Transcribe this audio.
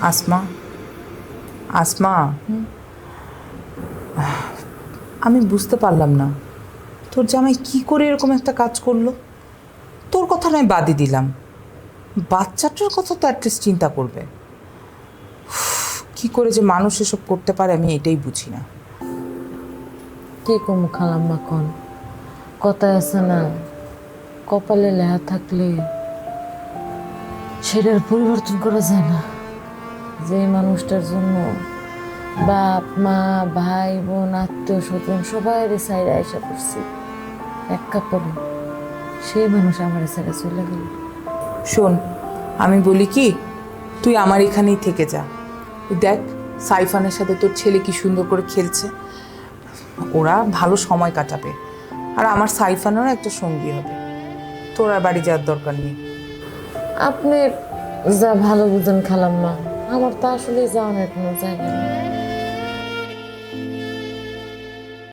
আসমা। আসমা। আমি বুঝতে পারলাম না। তোর জামাই কি করে এরকম একটা কাজ করল? তোর কথা নয় বাদই দিলাম। বাচ্চাটার কথা তো অ্যাটলিস্ট চিন্তা করবে। কি করে যে মানুষ এসব করতে পারে আমি এটাই বুঝি না। কি কম খালাম্মা কন? কথা আছে না, কপালে লেহা থাকলে সেটার পরিবর্তন করা যায় না। যে মানুষটার জন্য বাপ মা ভাই বোন আত্মীয় স্বজন সবাই সাইডে আইসা করছি এক কাপড় সেই মানুষ আমার সাইডে চলে গেল। শোন আমি বলি কি তুই আমার এখানেই থেকে যা। দেখ সাইফানের সাথে তোর ছেলে কি সুন্দর করে খেলছে। ওরা ভালো সময় কাটাবে। আর আমার সাইফানেরও একটা সঙ্গী হবে। তোর আর বাড়ি যাওয়ার দরকার নেই। আপনি যা ভালো বুঝেন খালাম্মা। আমার তো আসলে যাওয়ার কোনো জায়গা নেই।